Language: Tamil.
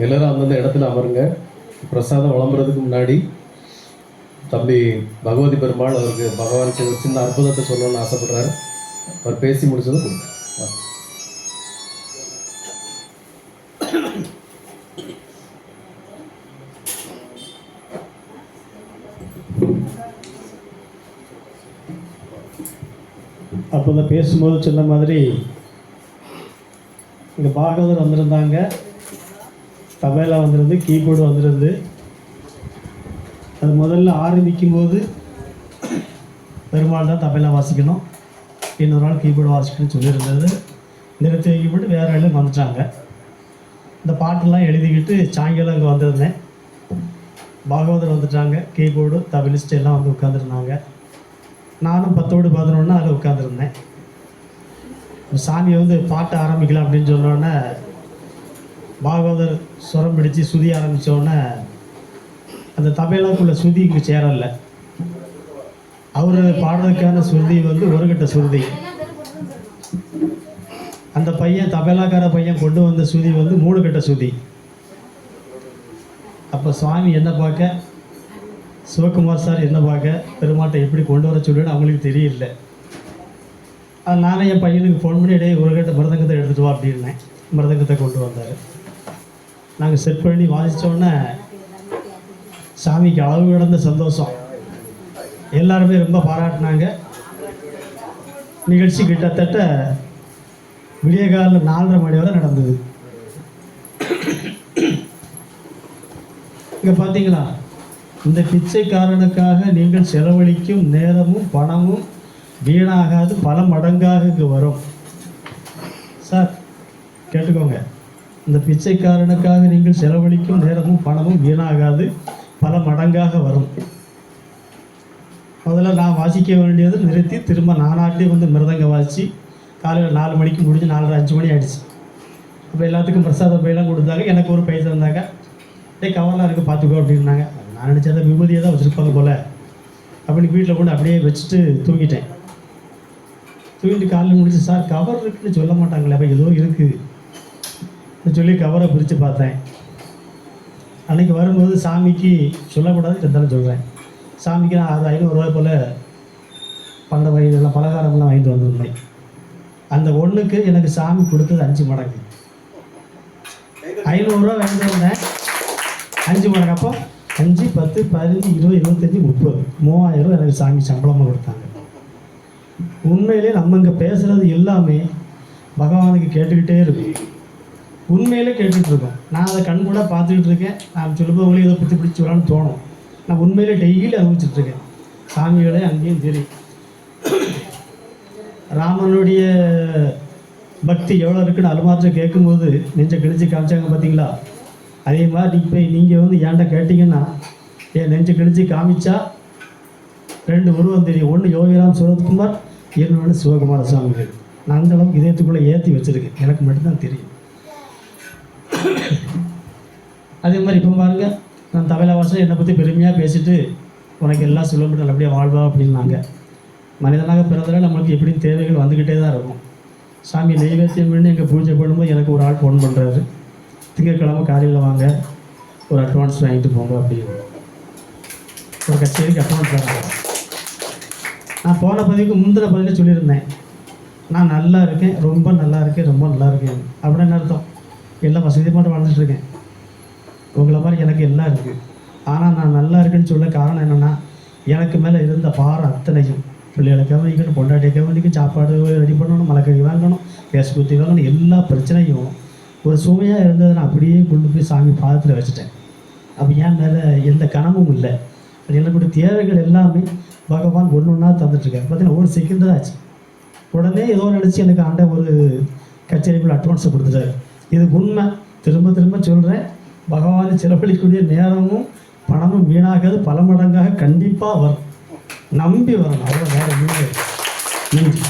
எல்லோரும் அந்தந்த இடத்துல அமருங்க. பிரசாதம் விளம்புறதுக்கு முன்னாடி தம்பி பகவதி பெருமாள் அவருக்கு பகவானுக்கு ஒரு சின்ன அற்புதத்தை சொல்லணும்னு ஆசைப்படுறாரு. அவர் பேசி முடிச்சதும் கொடுங்க. அப்போ பேசும்போது சொன்ன மாதிரி இங்கே பாகவதர் வந்திருந்தாங்க. தபேலா வந்துருந்து கீபோர்டு வந்துருந்து அது முதல்ல ஆரம்பிக்கும் போது பெருமாள் தான் தபேலா வாசிக்கணும். இன்னொரு ஆள் கீபோர்டு வாசிக்கணும்னு சொல்லியிருந்தது. நிறுத்தி வைக்கப்பட்டு வேறு ஆளும் வந்துட்டாங்க இந்த பாட்டெல்லாம் எழுதிக்கிட்டு சாயங்காலம் அங்கே வந்திருந்தேன். பாகவதர் வந்துட்டாங்க கீபோர்டு தபிலிஸ்ட் எல்லாம் வந்து உட்காந்துருந்தாங்க நானும் பத்தோடு பதினொன்று அதில் உட்காந்துருந்தேன் சாமி வந்து பாட்டை ஆரம்பிக்கலாம் அப்படின்னு சொன்னோன்னே பாகவதர் சுரம் பிடிச்சு சுதி ஆரம்பித்தோடனே அந்த தபேலாக்குள்ள சுதி இங்கே சேரல. அவர் பாடுறதுக்கான சுருதி வந்து ஒரு கட்ட சுருதி. அந்த பையன் தபேலாக்கார பையன் கொண்டு வந்த சுதி வந்து மூணு கட்ட சுதி. அப்போ சுவாமி என்ன பார்க்க? சிவகுமார் சார் என்ன பார்க்க? பெருமாட்டை எப்படி கொண்டு வர சொல்லுன்னு அவங்களுக்கு தெரியல. நானே என் பையனுக்கு ஃபோன் பண்ணி இடையே ஒரு கட்ட மிருதங்கத்தை எடுத்துகிட்டு வா அப்படின்னேன். மிருதங்கத்தை கொண்டு வந்தார். நாங்கள் செட் பண்ணி வாசித்தோன்னே சாமிக்கு அளவு கிடந்த சந்தோஷம். எல்லாருமே ரொம்ப பாராட்டினாங்க. நிகழ்ச்சி கிட்டத்தட்ட விடிய காலில் நாலரை மணி வரை நடந்தது. இங்கே பார்த்தீங்களா இந்த பிச்சைக்காரனுக்காக நீங்கள் செலவழிக்கும் நேரமும் பணமும் வீணாகாது பல மடங்காக வரும். சார் கேட்டுக்கோங்க. இந்த பிச்சைக்காரனுக்காக நீங்கள் செலவழிக்கும் நேரமும் பணமும் வீணாகாது. பல மடங்காக வரும். முதல்ல நான் வாசிக்க வேண்டியது நிறுத்தி திரும்ப நானாட்டே வந்து மிருதங்க வாசித்து காலையில் நாலு மணிக்கு முடிஞ்சு நாலரை அஞ்சு மணி ஆகிடுச்சு அப்போ எல்லாத்துக்கும் பிரசாத பையெல்லாம் கொடுத்தாங்க. எனக்கு ஒரு பை தந்தாங்க. அப்படியே கவர்லாம் இருக்குது பார்த்துக்கோ அப்படின்னாங்க. நான் நினச்சதை விபதியை தான் வச்சுருப்பாங்க போல். அப்படின்னு வீட்டில் கொண்டு அப்படியே வச்சுட்டு தூங்கிட்டேன். தூங்கிட்டு காலையில் முடிச்சு சார் கவர் இருக்குன்னு சொல்ல மாட்டாங்களே அப்போ ஏதோ இருக்குது சொல்லி கவரை பிரித்து பார்த்தேன். அன்றைக்கி வரும்போது சாமிக்கு சொல்லக்கூடாது இருந்தாலும் சொல்கிறேன் சாமிக்கு நான் அது ஐநூறுரூவா போல் பண்ட வகையெல்லாம் பலகாரம்லாம் வாங்கிட்டு வந்திருந்தேன். அந்த ஒன்றுக்கு எனக்கு சாமி கொடுத்தது அஞ்சு மடங்கு. ஐநூறுரூவா வாங்கிட்டு வந்தேன். அஞ்சு மடங்கு. அப்போ அஞ்சு பத்து பதினஞ்சு இருபது இருபத்தஞ்சி முப்பது. மூவாயிரம் ரூபா எனக்கு சாமி சம்பளமாக கொடுத்தாங்க. உண்மையிலே நம்ம இங்கே பேசுகிறது எல்லாமே பகவானுக்கு கேட்டுக்கிட்டே இருக்கும். உண்மையிலே கேட்டுட்டு இருக்கோம். நான் அதை கண் கூட பார்த்துக்கிட்டு இருக்கேன். நான் சொல்லுபவங்களே இதை பிடிச்சி பிடிச்சி வரலான்னு தோணும். நான் உண்மையிலே டெய்லி அனுபவிச்சுட்டு இருக்கேன். சாமிகளே அங்கேயும் தெரியும் ராமனுடைய பக்தி எவ்வளோ இருக்குன்னு அலுமாற்ற கேட்கும்போது நெஞ்ச கிழிச்சு காமிச்சாங்க பார்த்தீங்களா அதே மாதிரி இப்போ நீங்கள் வந்து ஏன்டா கேட்டிங்கன்னா என் நெஞ்ச கிழிச்சு காமிச்சா ரெண்டு உருவம் தெரியும். ஒன்று யோகிராம் சுரத்குமார் இன்னொன்று சிவகுமார சுவாமிகள் நான் அந்த அளவுக்கு இதயத்துக்குள்ளே ஏற்றி வச்சுருக்கேன். எனக்கு மட்டும்தான் தெரியும். அதே மாதிரி இப்போ பாருங்க நான் தமிழவாசம் என்னை பற்றி பெருமையாக பேசிட்டு உனக்கு எல்லாம் சொல்ல நல்லபடியாக வாழ்வா அப்படின்னாங்க. மனிதனாக பிறந்ததால் நம்மளுக்கு எப்படியும் தேவைகள் வந்துக்கிட்டே தான் இருக்கும். சாமி நெய்வேத்தியம் பண்ணி எங்கள் பூஜை பண்ணும்போது எனக்கு ஒரு ஆள் ஃபோன் பண்ணுறாரு திங்கட்கிழமை காலையில் வாங்க ஒரு அட்வான்ஸ் வாங்கிட்டு போங்க அப்படின்னு. ஒரு கச்சேரிக்கு அட்வான்ஸ் வாங்க. நான் போன பதிவுக்கு முந்தின பதிவில் சொல்லியிருந்தேன். நான் நல்லா இருக்கேன் ரொம்ப நல்லா இருக்கேன் ரொம்ப நல்லா இருக்கேன் அப்படின்னு அர்த்தம். எல்லாம் வசதி மட்டும் வாழ்ந்துட்டு இருக்கேன் உங்களை மாதிரி எனக்கு எல்லாம் இருக்குது ஆனால் நான் நல்லா இருக்கேன்னு சொல்ல காரணம் என்னென்னா எனக்கு மேலே இருந்த பாரம் அத்தனையும் பிள்ளைகளை கவனிக்கணும் பொண்டாட்டியை கவனிக்கணும் சாப்பாடு ரெடி பண்ணணும் மலக்கறி வாங்கணும் கேஸ் குத்தி வாங்கணும் எல்லா பிரச்சனையும் ஒரு சுமையாக இருந்ததை நான் அப்படியே கொண்டு போய் சாமி பாதத்தில் வச்சுட்டேன். அப்போ ஏன் மேலே எந்த கனமும் இல்லை. அது என்னுடைய தேவைகள் எல்லாமே பகவான் ஒன்று ஒன்றா தந்துட்டுருக்காரு. பார்த்தீங்கன்னா ஒரு செகண்ட் தான் ஆச்சு. உடனே ஏதோ நினச்சி எனக்கு ஆண்ட ஒரு கச்சேரிக்குள்ள அட்வான்ஸை கொடுத்துட்டாரு. இது உண்மை. திரும்ப திரும்ப சொல்கிறேன் பகவானை செலவழிக்கூடிய நேரமும் பணமும் வீணாகாது. பல மடங்காக கண்டிப்பாக வரும். நம்பி வரணும். அவ்வளோ வேறு நன்றி.